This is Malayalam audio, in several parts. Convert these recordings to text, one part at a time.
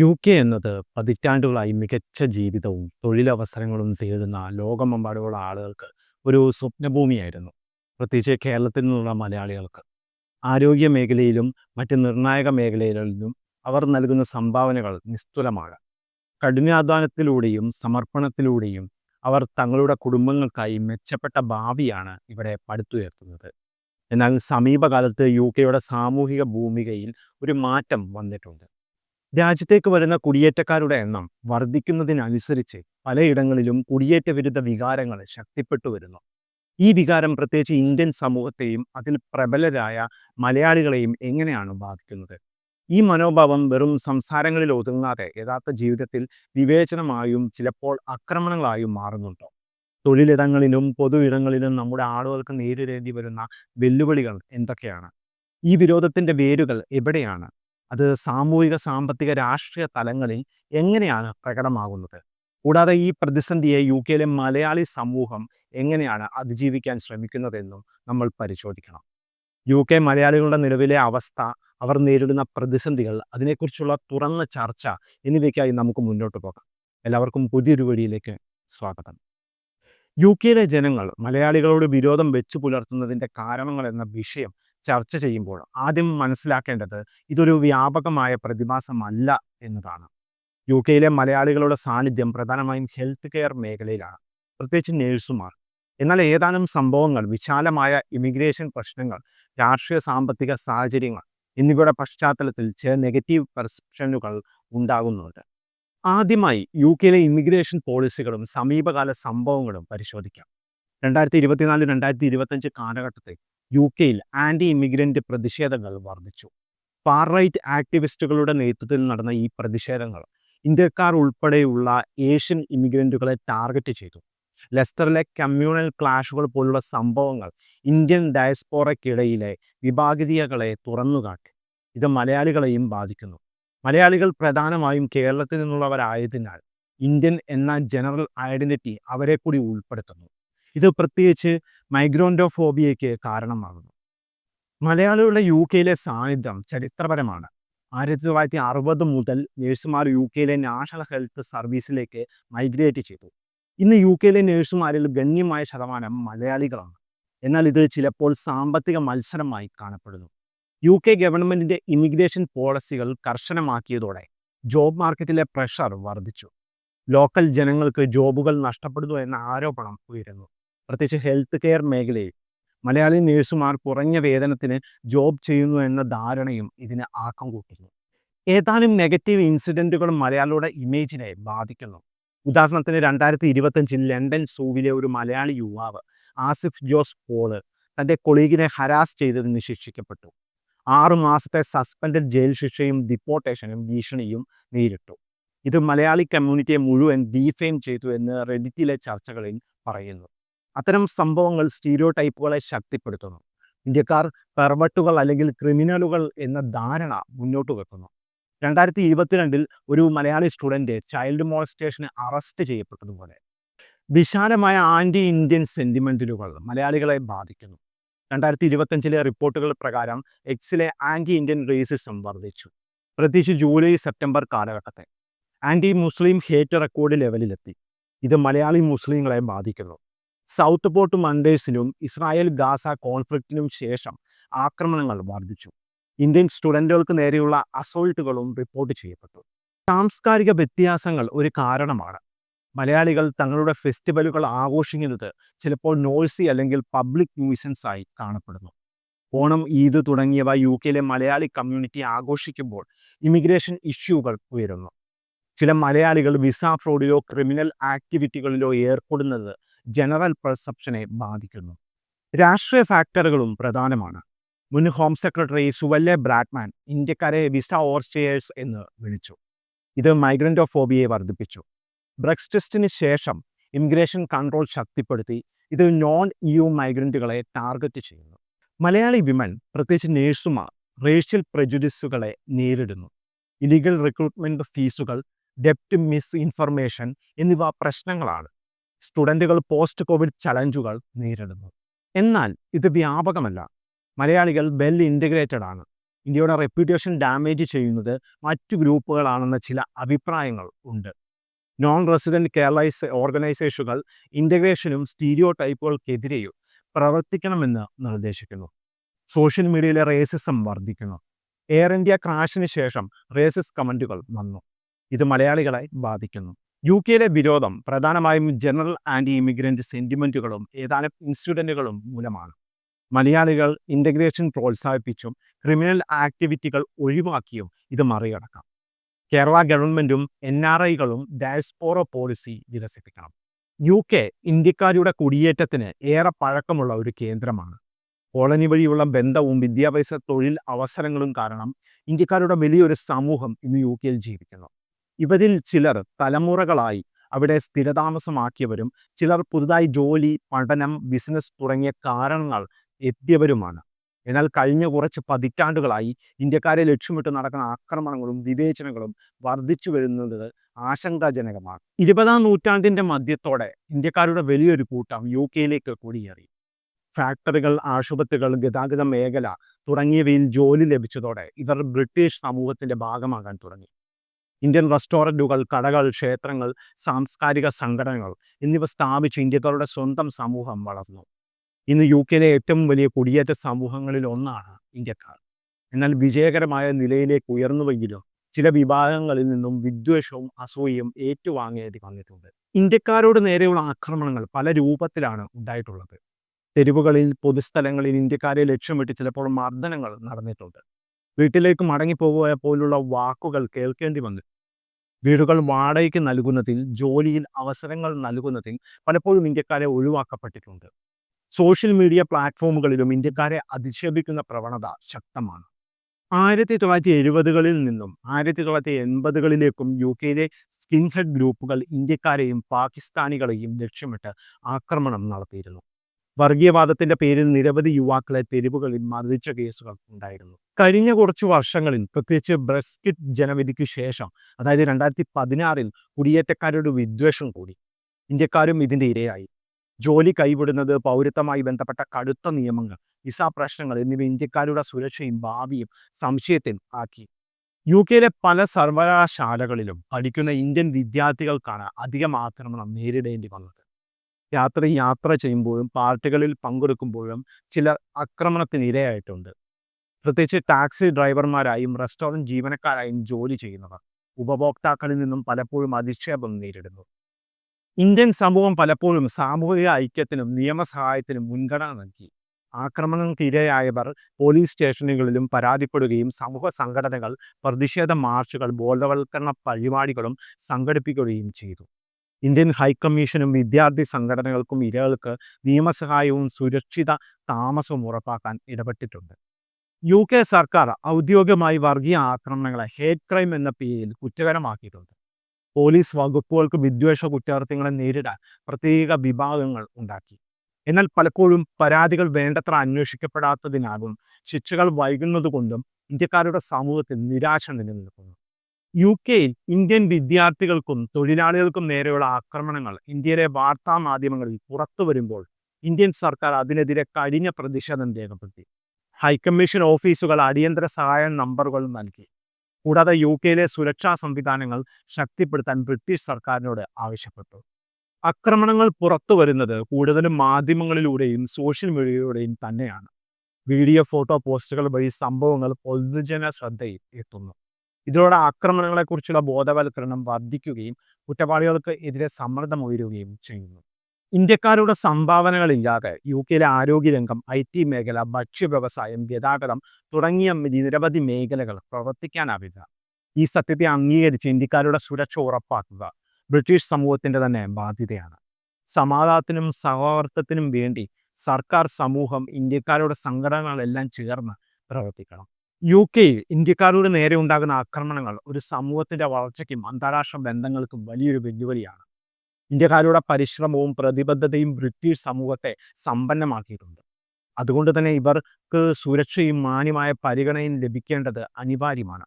യു കെ എന്നത് പതിറ്റാണ്ടുകളായി മികച്ച ജീവിതവും തൊഴിലവസരങ്ങളും തേടുന്ന ലോകമെമ്പാടുമുള്ള ആളുകൾക്ക് ഒരു സ്വപ്നഭൂമിയായിരുന്നു. പ്രത്യേകിച്ച് കേരളത്തിൽ നിന്നുള്ള മലയാളികൾക്ക്. ആരോഗ്യ മേഖലയിലും മറ്റ് നിർണായക മേഖലകളിലും അവർ നൽകുന്ന സംഭാവനകൾ നിസ്തുലമാണ്. കഠിനാധ്വാനത്തിലൂടെയും സമർപ്പണത്തിലൂടെയും അവർ തങ്ങളുടെ കുടുംബങ്ങൾക്കായി മെച്ചപ്പെട്ട ഭാവിയാണ് ഇവിടെ പടുത്തുയർത്തുന്നത്. എന്നാൽ സമീപകാലത്ത് യു കെയുടെ സാമൂഹിക ഭൂമികയിൽ ഒരു മാറ്റം വന്നിട്ടുണ്ട്. രാജ്യത്തേക്ക് വരുന്ന കുടിയേറ്റക്കാരുടെ എണ്ണം വർദ്ധിക്കുന്നതിനനുസരിച്ച് പലയിടങ്ങളിലും കുടിയേറ്റ വിരുദ്ധ വികാരങ്ങൾ ശക്തിപ്പെട്ടു വരുന്നു. ഈ വികാരം പ്രത്യേകിച്ച് ഇന്ത്യൻ സമൂഹത്തെയും അതിൽ പ്രബലരായ മലയാളികളെയും എങ്ങനെയാണ് ബാധിക്കുന്നത്? ഈ മനോഭാവം വെറും സംസാരങ്ങളിൽ ഒതുങ്ങാതെ യഥാർത്ഥ ജീവിതത്തിൽ വിവേചനമായും ചിലപ്പോൾ ആക്രമണങ്ങളായും മാറുന്നുണ്ടോ? തൊഴിലിടങ്ങളിലും പൊതു ഇടങ്ങളിലും നമ്മുടെ ആളുകൾക്ക് നേരിടേണ്ടി വരുന്ന വെല്ലുവിളികൾ എന്തൊക്കെയാണ്? ഈ വിരോധത്തിന്റെ വേരുകൾ എവിടെയാണ്? അത് സാമൂഹിക സാമ്പത്തിക രാഷ്ട്രീയ തലങ്ങളിൽ എങ്ങനെയാണ് പ്രകടമാകുന്നത്? കൂടാതെ ഈ പ്രതിസന്ധിയെ യു കെയിലെ മലയാളി സമൂഹം എങ്ങനെയാണ് അതിജീവിക്കാൻ ശ്രമിക്കുന്നതെന്നും നമ്മൾ പരിശോധിക്കണം. യു കെ മലയാളികളുടെ നിലവിലെ അവസ്ഥ അവർ നേരിടുന്ന പ്രതിസന്ധികൾ അതിനെക്കുറിച്ചുള്ള തുറന്ന ചർച്ച എന്നിവയ്ക്കായി നമുക്ക് മുന്നോട്ട് പോകാം. എല്ലാവർക്കും പുതിയൊരു വഴിയിലേക്ക് സ്വാഗതം. യു കെയിലെ ജനങ്ങൾ മലയാളികളോട് വിരോധം വെച്ചു പുലർത്തുന്നതിന്റെ കാരണങ്ങൾ എന്ന വിഷയം ചർച്ച ചെയ്യുമ്പോൾ ആദ്യം മനസ്സിലാക്കേണ്ടത് ഇതൊരു വ്യാപകമായ പ്രതിഭാസമല്ല എന്നതാണ്. യു കെയിലെ മലയാളികളുടെ സാന്നിധ്യം പ്രധാനമായും ഹെൽത്ത് കെയർ മേഖലയിലാണ്. പ്രത്യേകിച്ച് നേഴ്സുമാർ എന്നാൽ ഏതാനും സംഭവങ്ങൾ വിശാലമായ ഇമിഗ്രേഷൻ പ്രശ്നങ്ങൾ രാഷ്ട്രീയ സാമ്പത്തിക സാഹചര്യങ്ങൾ എന്നിവയുടെ പശ്ചാത്തലത്തിൽ ചില നെഗറ്റീവ് പെർസെപ്ഷനുകൾ ഉണ്ടാകുന്നുണ്ട്. ആദ്യമായി യു കെയിലെ ഇമിഗ്രേഷൻ പോളിസികളും സമീപകാല സംഭവങ്ങളും പരിശോധിക്കാം. രണ്ടായിരത്തി ഇരുപത്തിനാല് രണ്ടായിരത്തി ഇരുപത്തഞ്ച് കാലഘട്ടത്തിൽ യു കെയിൽ ആന്റി ഇമിഗ്രന്റ് പ്രതിഷേധങ്ങൾ വർദ്ധിച്ചു ഫാർ റൈറ്റ് ആക്ടിവിസ്റ്റുകളുടെ നേതൃത്വത്തിൽ നടന്ന ഈ പ്രതിഷേധങ്ങൾ ഇന്ത്യക്കാർ ഉൾപ്പെടെയുള്ള ഏഷ്യൻ ഇമിഗ്രന്റുകളെ ടാർഗറ്റ് ചെയ്തു. ലെസ്റ്ററിലെ കമ്മ്യൂണൽ ക്ലാഷുകൾ പോലുള്ള സംഭവങ്ങൾ ഇന്ത്യൻ ഡയസ്പോറയ്ക്കിടയിലെ വിഭാഗീയതകളെ തുറന്നുകാട്ടി. ഇത് മലയാളികളെയും ബാധിക്കുന്നു. മലയാളികൾ പ്രധാനമായും കേരളത്തിൽ നിന്നുള്ളവരായതിനാൽ ഇന്ത്യൻ എന്ന ജനറൽ ഐഡന്റിറ്റി അവരെ കൂടി ഉൾപ്പെടുത്തുന്നു. ഇത് പ്രത്യേകിച്ച് മൈഗ്രോൻഡോഫോബിയയ്ക്ക് കാരണമാകുന്നു. മലയാളികളുടെ യു കെയിലെ സാന്നിധ്യം ചരിത്രപരമാണ്. ആയിരത്തി തൊള്ളായിരത്തി അറുപത് മുതൽ നേഴ്സുമാർ യു കെയിലെ നാഷണൽ ഹെൽത്ത് സർവീസിലേക്ക് മൈഗ്രേറ്റ് ചെയ്തു. ഇന്ന് യു കെയിലെ നേഴ്സുമാരിൽ ഗണ്യമായ ശതമാനം മലയാളികളാണ്. എന്നാൽ ഇത് ചിലപ്പോൾ സാമ്പത്തിക മത്സരമായി കാണപ്പെടുന്നു. യു കെ ഗവൺമെന്റിന്റെ ഇമിഗ്രേഷൻ പോളിസികൾ കർശനമാക്കിയതോടെ ജോബ് മാർക്കറ്റിലെ പ്രഷർ വർദ്ധിച്ചു. ലോക്കൽ ജനങ്ങൾക്ക് ജോബുകൾ നഷ്ടപ്പെടുന്നു എന്ന ആരോപണം ഉയരുന്നു. പ്രത്യേകിച്ച് ഹെൽത്ത് കെയർ മേഖലയിൽ മലയാളി നേഴ്സുമാർ കുറഞ്ഞ വേതനത്തിന് ജോബ് ചെയ്യുന്നു എന്ന ധാരണയും ഇതിന് ആക്കം കൂട്ടുന്നു. ഏതാനും നെഗറ്റീവ് ഇൻസിഡന്റുകൾ മലയാളിയുടെ ഇമേജിനെ ബാധിക്കുന്നു. ഉദാഹരണത്തിന് രണ്ടായിരത്തി ഇരുപത്തഞ്ചിൽ ലണ്ടൻ സൂവിലെ ഒരു മലയാളി യുവാവ് ആസിഫ് ജോസ് പോൾ തന്റെ കൊളീഗിനെ ഹരാസ് ചെയ്തതിന് ശിക്ഷിക്കപ്പെട്ടു. ആറു മാസത്തെ സസ്പെൻഡഡ് ജയിൽ ശിക്ഷയും ഡിപ്പോർട്ടേഷനും ഭീഷണിയും നേരിട്ടു. ഇത് മലയാളി കമ്മ്യൂണിറ്റിയെ മുഴുവൻ ഡീഫെയിം ചെയ്തു എന്ന് റെഡിറ്റിലെ ചർച്ചകളിൽ പറയുന്നു. അത്തരം സംഭവങ്ങൾ സ്റ്റീരിയോ ടൈപ്പുകളെ ശക്തിപ്പെടുത്തുന്നു. ഇന്ത്യക്കാർ പെർവട്ടുകൾ അല്ലെങ്കിൽ ക്രിമിനലുകൾ എന്ന ധാരണ മുന്നോട്ട് വെക്കുന്നു. രണ്ടായിരത്തി ഇരുപത്തിരണ്ടിൽ ഒരു മലയാളി സ്റ്റുഡന്റ് ചൈൽഡ് മോളസ്റ്റേഷന് അറസ്റ്റ് ചെയ്യപ്പെട്ടതുപോലെ വിശാലമായ ആന്റി ഇന്ത്യൻ സെന്റിമെന്റുകൾ മലയാളികളെ ബാധിക്കുന്നു. രണ്ടായിരത്തി ഇരുപത്തഞ്ചിലെ റിപ്പോർട്ടുകൾ പ്രകാരം എക്സിലെ ആന്റി ഇന്ത്യൻ റേസിസം വർദ്ധിച്ചു. പ്രത്യേകിച്ച് ജൂലൈ സെപ്റ്റംബർ കാലഘട്ടത്തെ ആന്റി മുസ്ലിം ഹേറ്റ് റെക്കോർഡ് ലെവലിലെത്തി. ഇത് മലയാളി മുസ്ലിങ്ങളെ ബാധിക്കുന്നു. സൗത്ത് പോർട്ട് മണ്ടേഴ്സിനും ഇസ്രായേൽ ഗാസ കോൺഫ്ലിക്റ്റിനും ശേഷം ആക്രമണങ്ങൾ വർദ്ധിച്ചു ഇന്ത്യൻ സ്റ്റുഡന്റുകൾക്ക് നേരെയുള്ള അസോൾട്ടുകളും റിപ്പോർട്ട് ചെയ്യപ്പെട്ടു. സാംസ്കാരിക വ്യത്യാസങ്ങൾ ഒരു കാരണമാണ്. മലയാളികൾ തങ്ങളുടെ ഫെസ്റ്റിവലുകൾ ആഘോഷിക്കുന്നത് ചിലപ്പോൾ നോയ്സി അല്ലെങ്കിൽ പബ്ലിക് ന്യൂസൻസ് ആയി കാണപ്പെടുന്നു. ഓണം ഈദ് തുടങ്ങിയവ യു കെയിലെ മലയാളി കമ്മ്യൂണിറ്റി ആഘോഷിക്കുമ്പോൾ ഇമിഗ്രേഷൻ ഇഷ്യൂകൾ ഉയരുന്നു. ചില മലയാളികൾ വിസ ഫ്രോഡിലോ ക്രിമിനൽ ആക്ടിവിറ്റികളിലോ ഏർപ്പെടുന്നത് ജനറൽ പെർസെപ്ഷനെ ബാധിക്കുന്നു. രാഷ്ട്രീയ ഫാക്ടറുകളും പ്രധാനമാണ്. മുൻ ഹോം സെക്രട്ടറി സുവല്ലെ ബ്രാഡ്മാൻ ഇന്ത്യക്കാരെ വിസ ഓർസ്റ്റേഴ്സ് എന്ന് വിളിച്ചു. ഇത് മൈഗ്രന്റോഫോബിയെ വർദ്ധിപ്പിച്ചു. ബ്രെക്സിറ്റിന് ശേഷം ഇമിഗ്രേഷൻ കൺട്രോൾ ശക്തിപ്പെടുത്തി ഇത് നോൺ യു മൈഗ്രന്റുകളെ ടാർഗറ്റ് ചെയ്യുന്നു. മലയാളി വിമൻ പ്രത്യേകിച്ച് നേഴ്സുമാർ റേഷ്യൽ പ്രജുഡിസുകളെ നേരിടുന്നു. ഇലീഗൽ റിക്രൂട്ട്മെന്റ് ഫീസുകൾ ഡെപ്റ്റ് മിസ് ഇൻഫർമേഷൻ എന്നിവ പ്രശ്നങ്ങളാണ്. സ്റ്റുഡന്റുകൾ പോസ്റ്റ് കോവിഡ് ചലഞ്ചുകൾ നേരിടുന്നു. എന്നാൽ ഇത് വ്യാപകമല്ല. മലയാളികൾ വെൽ ഇന്റഗ്രേറ്റഡ് ആണ്. ഇന്ത്യയുടെ റെപ്യൂട്ടേഷൻ ഡാമേജ് ചെയ്യുന്നത് മറ്റു ഗ്രൂപ്പുകളാണെന്ന ചില അഭിപ്രായങ്ങൾ ഉണ്ട്. നോൺ റെസിഡന്റ് കേരളൈസ് ഓർഗനൈസേഷനുകൾ ഇന്റഗ്രേഷനും സ്റ്റീരിയോ ടൈപ്പുകൾക്കെതിരെയും പ്രവർത്തിക്കണമെന്ന് നിർദ്ദേശിക്കുന്നു. സോഷ്യൽ മീഡിയയിലെ റേസിസം വർദ്ധിക്കുന്നു. എയർ ഇന്ത്യ ക്രാഷിന് ശേഷം റേസിസ് കമന്റുകൾ വന്നു. ഇത് മലയാളികളെ ബാധിക്കുന്നു. യു കെയിലെ വിരോധം പ്രധാനമായും ജനറൽ ആന്റി ഇമിഗ്രന്റ് സെന്റിമെന്റുകളും ഏതാനും ഇൻസിഡന്റുകളും മൂലമാണ്. മലയാളികൾ ഇന്റഗ്രേഷൻ പ്രോത്സാഹിപ്പിച്ചും ക്രിമിനൽ ആക്ടിവിറ്റികൾ ഒഴിവാക്കിയും ഇത് മറികടക്കാം. കേരള ഗവൺമെന്റും എൻ ആർ ഐകളും ഡയസ്പോറ പോളിസി വികസിപ്പിക്കണം. യു കെ ഇന്ത്യക്കാരുടെ കുടിയേറ്റത്തിന് ഏറെ പഴക്കമുള്ള ഒരു കേന്ദ്രമാണ്. കോളനി വഴിയുള്ള ബന്ധവും വിദ്യാഭ്യാസ തൊഴിൽ അവസരങ്ങളും കാരണം ഇന്ത്യക്കാരുടെ വലിയൊരു സമൂഹം ഇന്ന് യു കെയിൽ ജീവിക്കുന്നു. ഇവരിൽ ചിലർ തലമുറകളായി അവിടെ സ്ഥിരതാമസമാക്കിയവരും ചിലർ പുതുതായി ജോലി പഠനം ബിസിനസ് തുടങ്ങിയ കാരണങ്ങൾ എത്തിയവരുമാണ്. എന്നാൽ കഴിഞ്ഞ കുറച്ച് പതിറ്റാണ്ടുകളായി ഇന്ത്യക്കാരെ ലക്ഷ്യമിട്ട് നടക്കുന്ന ആക്രമണങ്ങളും വിവേചനങ്ങളും വർദ്ധിച്ചു വരുന്നത് ആശങ്കാജനകമാണ്. ഇരുപതാം നൂറ്റാണ്ടിന്റെ മധ്യത്തോടെ ഇന്ത്യക്കാരുടെ വലിയൊരു കൂട്ടം യു കെയിലേക്ക് കുടിയേറി. ഫാക്ടറികൾ ആശുപത്രികൾ ഗതാഗത മേഖല തുടങ്ങിയവയിൽ ജോലി ലഭിച്ചതോടെ ഇവർ ബ്രിട്ടീഷ് സമൂഹത്തിന്റെ ഭാഗമാകാൻ തുടങ്ങി. ഇന്ത്യൻ റെസ്റ്റോറന്റുകൾ കടകൾ ക്ഷേത്രങ്ങൾ സാംസ്കാരിക സംഘടനകൾ എന്നിവ സ്ഥാപിച്ച് ഇന്ത്യക്കാരുടെ സ്വന്തം സമൂഹം വളർന്നു. ഇന്ന് യു കെയിലെ ഏറ്റവും വലിയ കുടിയേറ്റ സമൂഹങ്ങളിൽ ഒന്നാണ് ഇന്ത്യക്കാർ. എന്നാൽ വിജയകരമായ നിലയിലേക്ക് ഉയർന്നുവെങ്കിലും ചില വിഭാഗങ്ങളിൽ നിന്നും വിദ്വേഷവും അസൂയയും ഏറ്റുവാങ്ങേണ്ടി വന്നിട്ടുണ്ട്. ഇന്ത്യക്കാരോട് നേരെയുള്ള ആക്രമണങ്ങൾ പല രൂപത്തിലാണ് ഉണ്ടായിട്ടുള്ളത്. തെരുവുകളിൽ പൊതുസ്ഥലങ്ങളിൽ ഇന്ത്യക്കാരെ ലക്ഷ്യമിട്ട് ചിലപ്പോൾ മർദ്ദനങ്ങൾ നടന്നിട്ടുണ്ട്. വീട്ടിലേക്ക് മടങ്ങിപ്പോകുക പോലുള്ള വാക്കുകൾ കേൾക്കേണ്ടി വന്നു. വീടുകൾ വാടകയ്ക്ക് നൽകുന്നതിൽ ജോലിയിൽ അവസരങ്ങൾ നൽകുന്നതിൽ പലപ്പോഴും ഇന്ത്യക്കാരെ ഒഴിവാക്കപ്പെട്ടിട്ടുണ്ട്. സോഷ്യൽ മീഡിയ പ്ലാറ്റ്ഫോമുകളിലും ഇന്ത്യക്കാരെ അധിക്ഷേപിക്കുന്ന പ്രവണത ശക്തമാണ്. ആയിരത്തി തൊള്ളായിരത്തി എഴുപതുകളിൽ നിന്നും ആയിരത്തി തൊള്ളായിരത്തി എൺപതുകളിലേക്കും യു കെയിലെ സ്കിൻ ഹെഡ് ഗ്രൂപ്പുകൾ ഇന്ത്യക്കാരെയും പാകിസ്ഥാനികളെയും ലക്ഷ്യമിട്ട് ആക്രമണം നടത്തിയിരുന്നു. വർഗീയവാദത്തിന്റെ പേരിൽ നിരവധി യുവാക്കളെ തെരുവുകളിൽ മർദ്ദിച്ച കേസുകൾ ഉണ്ടായിരുന്നു. കഴിഞ്ഞ കുറച്ച് വർഷങ്ങളിൽ പ്രത്യേകിച്ച് ബ്രെസ്കിറ്റ് ജനവിധിക്ക് ശേഷം അതായത് രണ്ടായിരത്തി പതിനാറിൽ കുടിയേറ്റക്കാരുടെ വിദ്വേഷം കൂടി ഇന്ത്യക്കാരും ഇതിന്റെ ഇരയായി. ജോലി കൈവിടുന്നത് പൗരത്വമായി ബന്ധപ്പെട്ട കടുത്ത നിയമങ്ങൾ വിസ പ്രശ്നങ്ങൾ എന്നിവ ഇന്ത്യക്കാരുടെ സുരക്ഷയും ഭാവിയും സംശയത്തിൽ ആക്കി. യു കെയിലെ പല സർവകലാശാലകളിലും പഠിക്കുന്ന ഇന്ത്യൻ വിദ്യാർത്ഥികൾക്കാണ് അധികം ആക്രമണം നേരിടേണ്ടി വന്നത്. രാത്രി യാത്ര ചെയ്യുമ്പോഴും പാർട്ടികളിൽ പങ്കെടുക്കുമ്പോഴും ചിലർ ആക്രമണത്തിന് ഇരയായിട്ടുണ്ട്. പ്രത്യേകിച്ച് ടാക്സി ഡ്രൈവർമാരായും റെസ്റ്റോറന്റ് ജീവനക്കാരായും ജോലി ചെയ്യുന്നവർ ഉപഭോക്താക്കളിൽ നിന്നും പലപ്പോഴും അധിക്ഷേപം നേരിടുന്നു. ഇന്ത്യൻ സമൂഹം പലപ്പോഴും സാമൂഹിക ഐക്യത്തിനും നിയമസഹായത്തിനും മുൻഗണന നൽകി. ആക്രമണങ്ങൾക്കിരയായവർ പോലീസ് സ്റ്റേഷനുകളിലും പരാതിപ്പെടുകയും സമൂഹ സംഘടനകൾ പ്രതിഷേധ മാർച്ചുകൾ ബോധവൽക്കരണ പരിപാടികളും സംഘടിപ്പിക്കുകയും ചെയ്തു. ഇന്ത്യൻ ഹൈക്കമ്മീഷനും വിദ്യാർത്ഥി സംഘടനകൾക്കും ഇരകൾക്ക് നിയമസഹായവും സുരക്ഷിത താമസവും ഉറപ്പാക്കാൻ ഇടപെട്ടിട്ടുണ്ട്. യു കെ സർക്കാർ ഔദ്യോഗികമായി വർഗീയ ആക്രമണങ്ങളെ ഹേറ്റ് ക്രൈം എന്ന പേരിൽ കുറ്റകരമാക്കിയിട്ടുണ്ട്. പോലീസ് വകുപ്പുകൾക്ക് വിദ്വേഷ കുറ്റകൃത്യങ്ങളെ നേരിടാൻ പ്രത്യേക വിഭാഗങ്ങൾ ഉണ്ടാക്കി. എന്നാൽ പലപ്പോഴും പരാതികൾ വേണ്ടത്ര അന്വേഷിക്കപ്പെടാത്തതിനാലും ശിക്ഷകൾ വൈകുന്നതുകൊണ്ടും ഇന്ത്യക്കാരുടെ സമൂഹത്തിൽ നിരാശ നിലനിൽക്കുന്നു യു കെയിൽ ഇന്ത്യൻ വിദ്യാർത്ഥികൾക്കും തൊഴിലാളികൾക്കും നേരെയുള്ള ആക്രമണങ്ങൾ ഇന്ത്യയിലെ വാർത്താ മാധ്യമങ്ങളിൽ പുറത്തു വരുമ്പോൾ ഇന്ത്യൻ സർക്കാർ അതിനെതിരെ കഴിഞ്ഞ പ്രതിഷേധം രേഖപ്പെടുത്തി. ഹൈക്കമ്മീഷൻ ഓഫീസുകൾ അടിയന്തര സഹായ നമ്പറുകൾ നൽകി. കൂടാതെ യു കെയിലെ സുരക്ഷാ സംവിധാനങ്ങൾ ശക്തിപ്പെടുത്താൻ ബ്രിട്ടീഷ് സർക്കാരിനോട് ആവശ്യപ്പെട്ടു. ആക്രമണങ്ങൾ പുറത്തു വരുന്നത് കൂടുതലും മാധ്യമങ്ങളിലൂടെയും സോഷ്യൽ മീഡിയയിലൂടെയും തന്നെയാണ്. വീഡിയോ ഫോട്ടോ പോസ്റ്റുകൾ വഴി സംഭവങ്ങൾ പൊതുജന ശ്രദ്ധയിൽ എത്തുന്നു. ഇതിലൂടെ ആക്രമണങ്ങളെക്കുറിച്ചുള്ള ബോധവൽക്കരണം വർദ്ധിക്കുകയും കുറ്റവാളികൾക്ക് എതിരെ സമ്മർദ്ദം ഉയരുകയും ചെയ്യുന്നു. ഇന്ത്യക്കാരുടെ സംഭാവനകളില്ലാതെ യു കെയിലെ ആരോഗ്യരംഗം ഐ ടി മേഖല ഭക്ഷ്യ വ്യവസായം ഗതാഗതം തുടങ്ങിയ നിരവധി മേഖലകൾ പ്രവർത്തിക്കാനാവില്ല. ഈ സത്യത്തെ അംഗീകരിച്ച് ഇന്ത്യക്കാരുടെ സുരക്ഷ ഉറപ്പാക്കുക ബ്രിട്ടീഷ് സമൂഹത്തിന്റെ തന്നെ ബാധ്യതയാണ്. സമാധാനത്തിനും സഹവർത്തത്തിനും വേണ്ടി സർക്കാർ സമൂഹം ഇന്ത്യക്കാരുടെ സംഘടനകളെല്ലാം ചേർന്ന് പ്രവർത്തിക്കണം. യു കെയിൽ ഇന്ത്യക്കാരുടെ നേരെ ഉണ്ടാകുന്ന ആക്രമണങ്ങൾ ഒരു സമൂഹത്തിന്റെ വളർച്ചയ്ക്കും അന്താരാഷ്ട്ര ബന്ധങ്ങൾക്കും വലിയൊരു വെല്ലുവിളിയാണ്. ഇന്ത്യക്കാരുടെ പരിശ്രമവും പ്രതിബദ്ധതയും ബ്രിട്ടീഷ് സമൂഹത്തെ സമ്പന്നമാക്കിയിട്ടുണ്ട്. അതുകൊണ്ട് തന്നെ ഇവർക്ക് സുരക്ഷയും മാന്യമായ പരിഗണനയും ലഭിക്കേണ്ടത് അനിവാര്യമാണ്.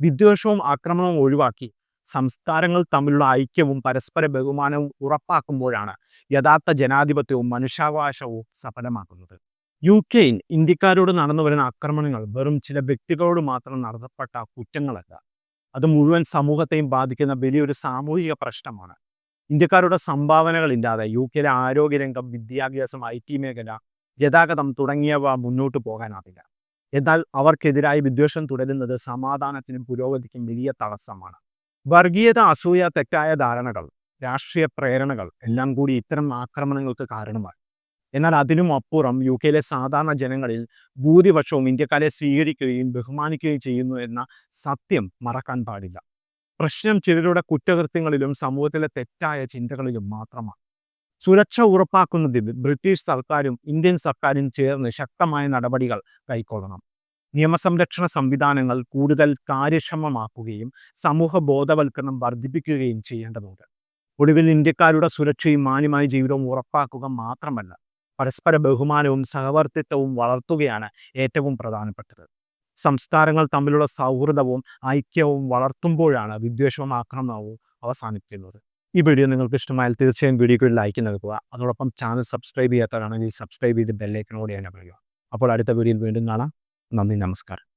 വിദ്വേഷവും ആക്രമണവും ഒഴിവാക്കി സംസ്കാരങ്ങൾ തമ്മിലുള്ള ഐക്യവും പരസ്പര ബഹുമാനവും ഉറപ്പാക്കുമ്പോഴാണ് യഥാർത്ഥ ജനാധിപത്യവും മനുഷ്യാവകാശവും സഫലമാക്കുന്നത് യു കെയിൽ ഇന്ത്യക്കാരോട് നടന്നു വരുന്ന ആക്രമണങ്ങൾ വെറും ചില വ്യക്തികളോട് മാത്രം നടത്തപ്പെട്ട കുറ്റങ്ങളല്ല. അത് മുഴുവൻ സമൂഹത്തെയും ബാധിക്കുന്ന വലിയൊരു സാമൂഹിക പ്രശ്നമാണ്. ഇന്ത്യക്കാരുടെ സംഭാവനകളില്ലാതെ യു കെയിലെ ആരോഗ്യരംഗം വിദ്യാഭ്യാസം ഐ ടി മേഖല ഗതാഗതം തുടങ്ങിയവ മുന്നോട്ട് പോകാനാവില്ല. എന്നാൽ അവർക്കെതിരായി വിദ്വേഷം തുടരുന്നത് സമാധാനത്തിനും പുരോഗതിക്കും വലിയ തടസ്സമാണ്. വർഗീയത അസൂയ തെറ്റായ ധാരണകൾ രാഷ്ട്രീയ പ്രേരണകൾ എല്ലാം കൂടി ഇത്തരം ആക്രമണങ്ങൾക്ക് കാരണമായി. എന്നാൽ അതിനും അപ്പുറം യു കെയിലെ സാധാരണ ജനങ്ങളിൽ ഭൂരിപക്ഷവും ഇന്ത്യക്കാരെ സ്വീകരിക്കുകയും ബഹുമാനിക്കുകയും ചെയ്യുന്നു എന്ന സത്യം മറക്കാൻ പാടില്ല. പ്രശ്നം ചിലരുടെ കുറ്റകൃത്യങ്ങളിലും സമൂഹത്തിലെ തെറ്റായ ചിന്തകളിലും മാത്രമാണ്. സുരക്ഷ ഉറപ്പാക്കുന്നതിൽ ബ്രിട്ടീഷ് സർക്കാരും ഇന്ത്യൻ സർക്കാരും ചേർന്ന് ശക്തമായ നടപടികൾ കൈക്കൊള്ളണം. നിയമസംരക്ഷണ സംവിധാനങ്ങൾ കൂടുതൽ കാര്യക്ഷമമാക്കുകയും സമൂഹ ബോധവൽക്കരണം വർദ്ധിപ്പിക്കുകയും ചെയ്യേണ്ടതുണ്ട്. ഒടുവിൽ ഇന്ത്യക്കാരുടെ സുരക്ഷയും മാന്യമായ ജീവിതവും ഉറപ്പാക്കുക മാത്രമല്ല പരസ്പര ബഹുമാനവും സഹവർത്തിത്വവും വളർത്തുകയാണ് ഏറ്റവും പ്രധാനപ്പെട്ടത്. സംസ്കാരങ്ങൾ തമ്മിലുള്ള സൗഹൃദവും ഐക്യവും വളർത്തുമ്പോഴാണ് വിദ്വേഷവും ആക്രമണവും അവസാനിക്കുന്നത്. ഈ വീഡിയോ നിങ്ങൾക്ക് ഇഷ്ടമായാൽ തീർച്ചയായും വീഡിയോയ്ക്ക് ലൈക്ക് നൽകുക. അതോടൊപ്പം ചാനൽ സബ്സ്ക്രൈബ് ചെയ്യാത്തവരാണെങ്കിൽ സബ്സ്ക്രൈബ് ചെയ്ത് ബെല്ലൈക്കനോട് ഞാൻ പറയുക അപ്പോൾ അടുത്ത വീഡിയോയിൽ വീണ്ടും കാണാം. നന്ദി നമസ്കാരം.